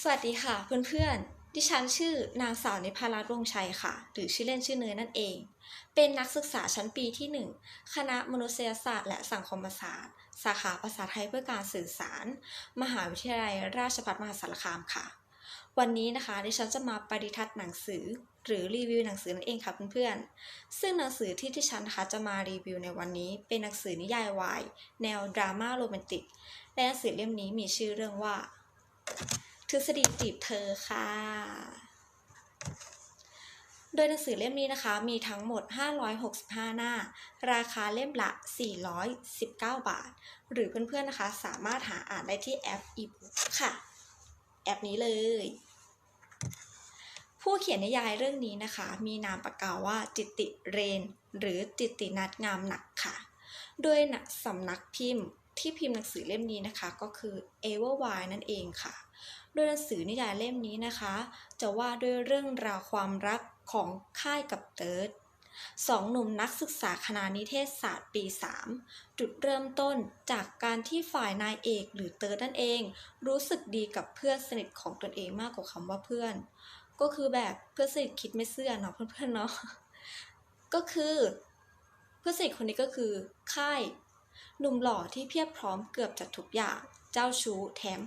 สวัสดีค่ะเพื่อนๆ ดิฉันชื่อนางสาวนิพารัตน์วงศ์ชัยค่ะ หรือชื่อเล่นชื่อเนยนั่นเอง เป็นนักศึกษาชั้นปีที่ 1 คณะมนุษยศาสตร์และสังคมศาสตร์ สาขาภาษาไทยเพื่อการสื่อสาร มหาวิทยาลัยราชภัฏมหาสารคามค่ะ วันนี้นะคะ ดิฉันจะมาปริทัศน์หนังสือ หรือรีวิวหนังสือนั่นเองค่ะเพื่อนๆ ซึ่งหนังสือที่ดิฉันนะคะจะมารีวิวในวันนี้ เป็นหนังสือนิยายวายแนวดราม่าโรแมนติก และหนังสือเล่มนี้มีชื่อเรื่องว่า ทฤษฎีจีบเธอค่ะ โดยหนังสือเล่มนี้นะคะ มีทั้งหมด 565 หน้า ราคาเล่มละ 419 บาท หรือเพื่อนๆนะคะ สามารถหาอ่านได้ที่แอป e-book ค่ะ แอปนี้เลย ผู้เขียนนิยายเรื่องนี้นะคะ มีนามปากกาว่าจิติเรน หรือจิตตินัทงามหนักค่ะ โดยสำนักพิมพ์ ที่พิมพ์หนังสือเล่มนี้นะคะ ก็คือ e v e r w i นั่นเองค่ะ โดยหนังสือนิยายเล่มนี้นะคะ จะว่าด้วยเรื่องราวความรักของค่ายกับเติร์ดสองหนุ่มนักศึกษาคณะนิเทศศาสตร์ปี 3 จุดเริ่มต้นจากการที่ฝ่ายนายเอกหรือเติร์ดนั่นเอง รู้สึกดีกับเพื่อนสนิทของตนเองมากกว่าคำว่าเพื่อน ก็คือแบบเพื่อนสนิทคิดไม่เสื่อเนาะเพื่อนๆเนาะก็คือ เพื่อนสนิทคนนี้ก็คือค่าย หนุ่มหล่อที่เพียบพร้อมเกือบจะทุกอย่าง เจ้าชู้แถม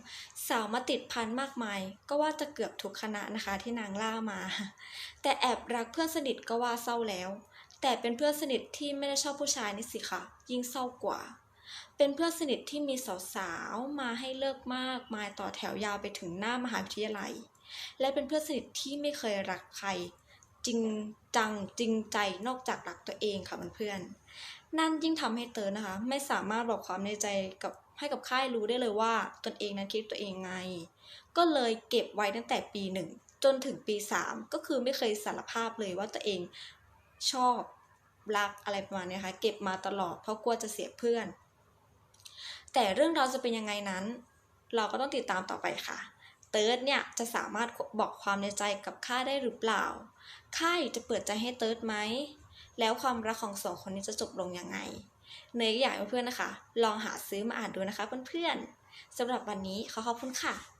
สาวมาติดพันมากมาย ก็ว่าจะเกือบทุกคณะนะคะที่นางล่ามา แต่แอบรักเพื่อนสนิทก็ว่าเศร้าแล้ว แต่เป็นเพื่อนสนิทที่ไม่ได้ชอบผู้ชายนี่สิคะยิ่งเศร้ากว่า เป็นเพื่อนสนิทที่มีสาวๆมาให้เลิกมากมายต่อแถวยาวไปถึงหน้ามหาวิทยาลัย และเป็นเพื่อนสนิทที่ไม่เคยรักใคร จริงจังจริงใจนอกจากรักตัวเองค่ะเพื่อนๆนั่นยิ่งทำให้เติร์นนะคะ ไม่สามารถบอกความในใจกับให้กับค่ายรู้ได้เลยว่าตนเองนั้นคิดตัวเองไง ก็เลยเก็บไว้ตั้งแต่ปีหนึ่งจนถึงปีสามก็คือไม่เคยสารภาพเลยว่าตัวเองชอบรักอะไรประมาณนี้ค่ะเก็บมาตลอดเพราะกลัวจะเสียเพื่อน แต่เรื่องราวจะเป็นยังไงนั้น เราก็ต้องติดตามต่อไปค่ะ เติร์ดเนี่ยจะสามารถบอกความในใจกับข้าได้หรือเปล่า ข้าจะเปิดใจให้เติร์ดไหม แล้วความรักของสองคนนี้จะจบลงยังไง เนยอยากให้เพื่อนๆนะคะ ลองหาซื้อมาอ่านดูนะคะเพื่อนๆสำหรับวันนี้ขอขอบคุณค่ะ